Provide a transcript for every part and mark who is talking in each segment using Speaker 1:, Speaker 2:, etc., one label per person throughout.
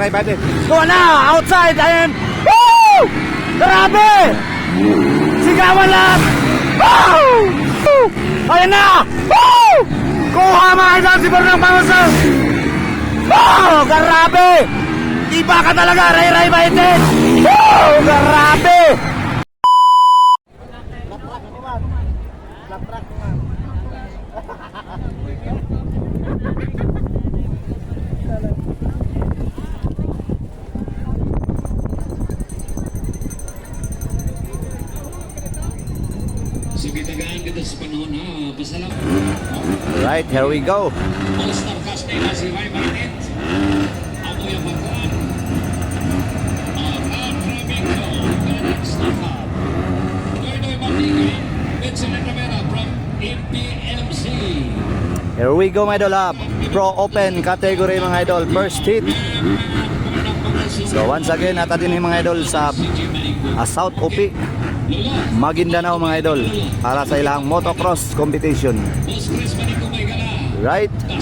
Speaker 1: Right, buddy. Go na! Outside! Ayan! Woo! Grabe! Sigawan lang! Woo! Woo! Ayan na! Woo! Kuha mga idol si Bernang Pangusang! Woo! Grabe! Iba ka talaga, Ray Ray Baitin! Woo! Grabe!
Speaker 2: Sige, Vincent Rivera from MPMC.
Speaker 1: Here we go mga idol ha. Pro Open category mga idol. First hit. So once again, nata din yung mga idol sa ah, South OP. Maguindanao mga idol para sa ilang motocross competition.
Speaker 2: Ah,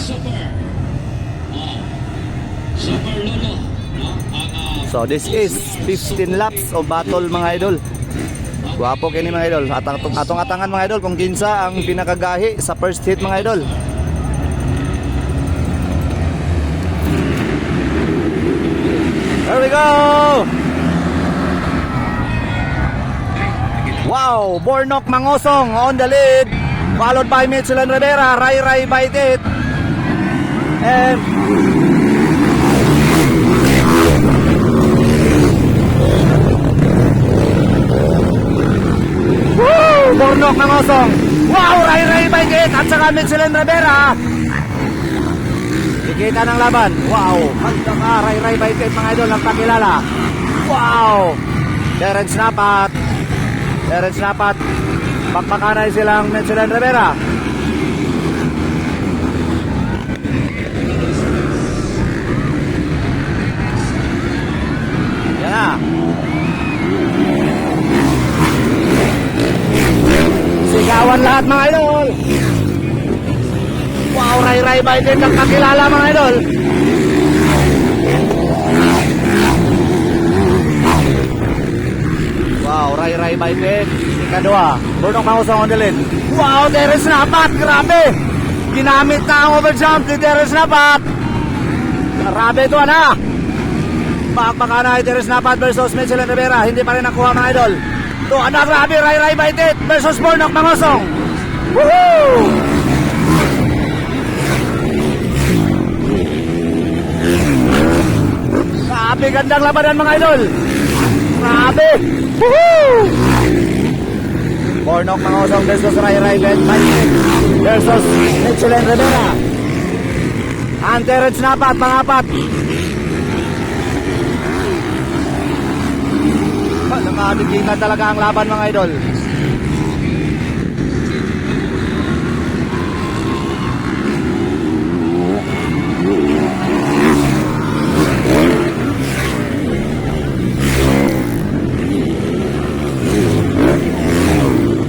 Speaker 1: So this is 15 laps of battle mga idol. Guwapo kini mga idol. At atong atong atangan mga idol kung kinsa ang pinakagahi sa first hit mga idol. There we go! Wow! Bornok Mangosong on the lead. Followed by Michelin Rivera. Ray Ray Baitit. And Woo! Bornok ng Osong. Wow! Ray Ray Baigit at saka Michelin Rivera. Ikita ng laban. Wow! Handa ka Ray Ray Baigit mga idol nagpakilala. Wow! Terence Napat. Terence Napat. Pakpakanay silang Michelin Rivera. Yan. Sigawan lahat mga idol. Wow, Ray Ray Biden nagkakilala mga idol. Wow, Ray Ray Biden. Ikadua, Bruno Mangusong on the lead. Wow, Terence Napat, grabe. Ginamit na ang overjump ni Terence Napat. Grabe ito na. Bakbaka na Terence Napat versus Michelin Rivera. Hindi pa rin nakuha mga idol. Ito, ano grabe, Ray Ray Baitit versus Bornok Mangosong. Woohoo! Grabe, gandang labanan mga idol. Grabe! Woohoo! Bornok Mangosong versus Ray Ray Baitit versus Michelin Rivera. Ang Terence Napat, pangapat. Nakatigingan talaga ang laban mga idol.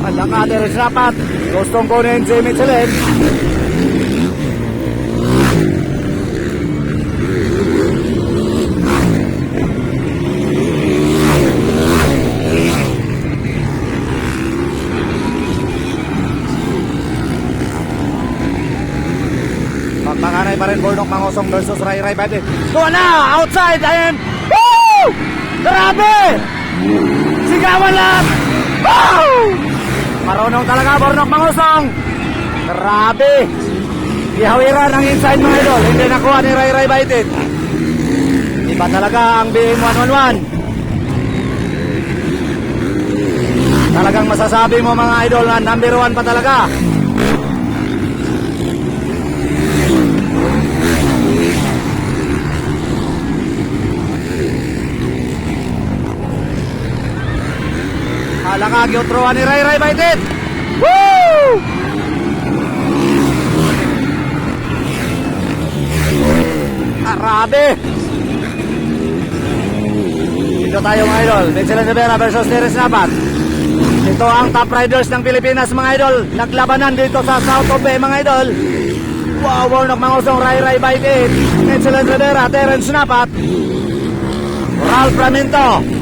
Speaker 1: Ang nakaderes rapat. Gustong kunin si Michelin. Magmakanay pa rin Bornok Mangosong versus Ray Ray Bade. Doon na! Outside! Ayan! Woo! Grabe! Sigawan lang! Woo! Marunong talaga Bornok Mangosong! Grabe! Ihawiran ang inside mga idol. Hindi nakuha ni Ray Ray Baitit. Iba talaga ang BM111. Talagang masasabi mo mga idol na number one pa talaga. Yung throwan ni Ray Ray Baitit. Woo! Arabe! Dito tayo mga idol. Michelin Rivera versus Teres Napat. Ito ang top riders ng Pilipinas mga idol. Naglabanan dito sa South of Bay mga idol. Wow, Warnock Mangosong Ray Ray Baitit. Michelin Rivera, Terence Napat. Ralph Raminto.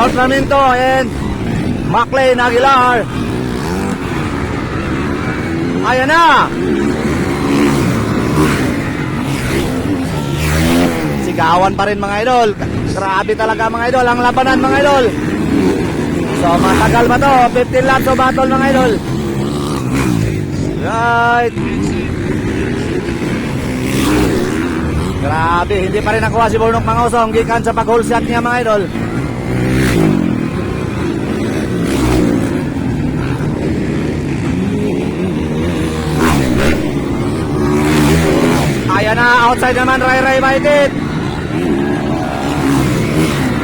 Speaker 1: Ralph Raminto and Maclean Aguilar. Ayan na! Sigawan pa rin mga idol. Grabe talaga mga idol. Ang labanan mga idol. So matagal ba to? 15 laps of battle mga idol. Right. Grabe, hindi pa rin nakuha si Bornok Mangosong gikan sa pag-hole shot niya mga idol. Ayan na, outside naman, Ray Ray Baitit.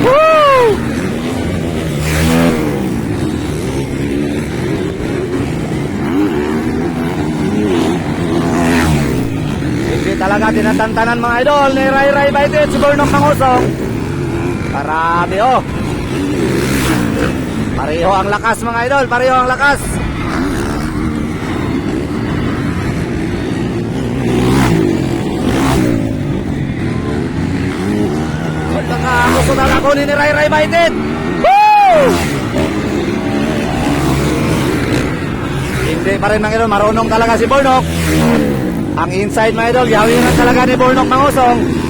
Speaker 1: Woo! Hindi talaga tinatantanan mga idol ni Ray Ray Baitit si Bornok Mangosong. Parami oh. Pareho ang lakas mga idol, pareho ang lakas. Baka gusto na ako ni Ray Ray Baitit. Woo! Hindi pa rin mga idol, marunong talaga si Bornok. Ang inside mga idol, gawin na talaga ni Bornok Mangusong. Wow,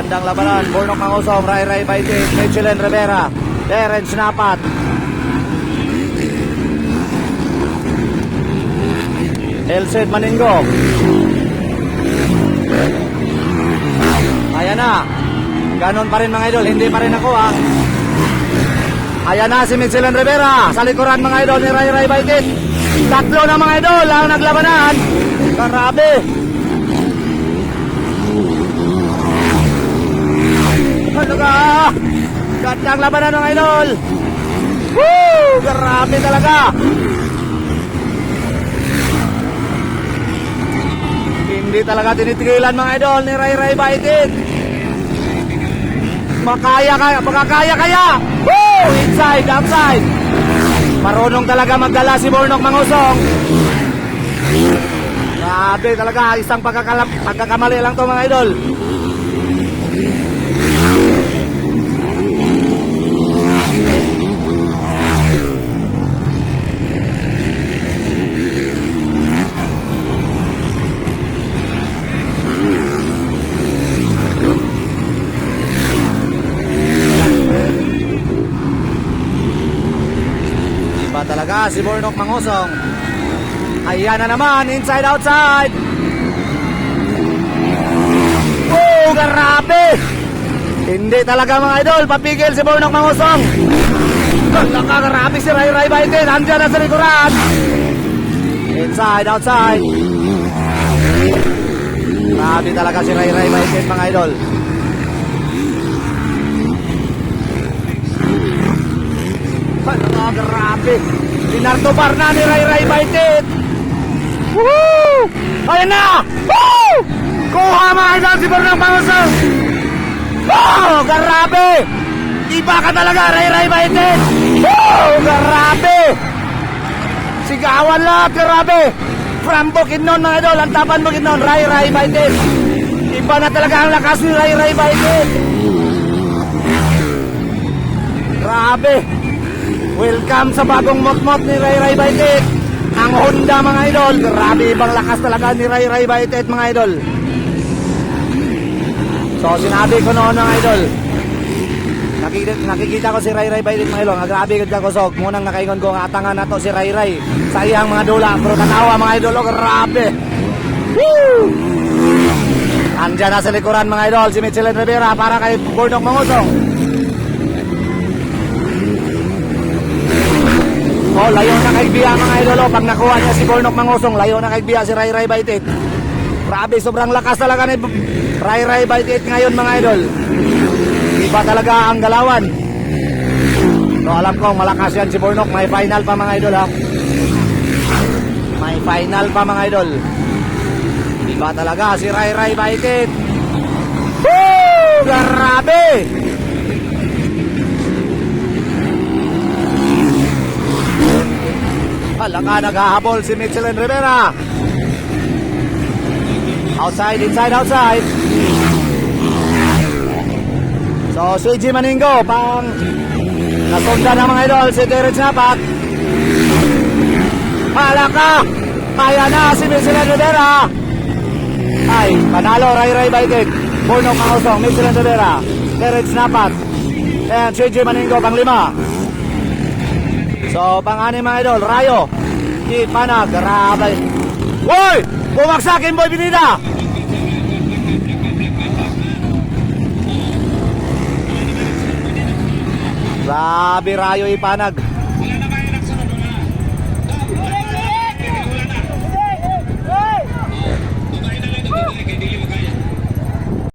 Speaker 1: gandang labanan. Bornok Mangusong, Ray Ray Baitin, Michelin Rivera, Terence Napat. Elced Maningo. Ayan na. Ganon pa rin mga idol, hindi pa rin ako ah. Ayan na si Michelin Rivera sa likuran mga idol ni Ray Ray Baitin. Tatlo na mga idol ang naglabanan. Karabi. Ano ka? Gandang labanan mga idol. Woo! Grabe talaga. Hindi talaga tinitigilan mga idol ni Ray Ray Baitin. Makaya kaya, makakaya kaya. Woo! Inside, outside. Marunong talaga magdala si Bornok Mangusong. Grabe talaga, isang pagkakamali lang to mga idol. Si Bornok Mangosong. Ayan na naman, inside outside. Oh, grabe! Hindi talaga mga idol, papigil si Bornok Mangosong. Talaga grabe si Ray Ray Baitin, andyan na sa likuran. Inside, outside. Grabe talaga si Ray Ray Baitin mga idol. Ano grabe. Linardo Barna ni Ray Ray Baitit. Woo! Ayan na! Woo! Kuha mga idol si Bernang Pangusong. Wow! Grabe! Iba ka talaga, Ray Ray Baitit. Woo! Grabe! Sigawan lahat, grabe! From Bukidnon mga idol, ang tapan Bukidnon, Ray Ray Baitit. Iba na talaga ang lakas ni Ray Ray Baitit. Grabe! Welcome sa bagong motmot ni Ray Ray Baitit. Ang Honda mga idol. Grabe ibang lakas talaga ni Ray Ray Baitit mga idol. So sinabi ko noon mga idol. Nakikita, nakikita ko si Ray Ray Baitit mga idol. Grabe gud ka kusog. Munang nakaingon ko nga atangan nato si Ray Ray sa mga dula. Pero tanawa mga idol. Oh, grabe. Woo! Andyan na sa likuran mga idol si Michelin Rivera para kay Bordok Mangusong. Layo na kay Bia mga idolo. Pag nakuha niya si Bornok Mangusong, layo na kay Bia si Ray Ray Baitit. Grabe, sobrang lakas talaga ni Ray Ray Baitit ngayon mga idol. Iba talaga ang galawan. So alam ko, malakas yan si Bornok. May final pa mga idol ha. May final pa mga idol. Iba talaga si Ray Ray Baitit. Woo! Grabe! Laka naghahabol si Michelin Rivera. Outside, inside, outside. So, si G Maningo, pang nasundan ng mga idol, si Derek Snapak. Malaka! Kaya na si Michelin Rivera. Ay, panalo, Ray Ray Baitig. Bornok Mangosong, Michelin Rivera. Derek Snapak. And si G Maningo, pang lima. So, pang-anim mga idol, Rayo. Di Panag, grabe. Woy! Bumagsakin, Boy Binida! Grabe, Rayo Ipanag.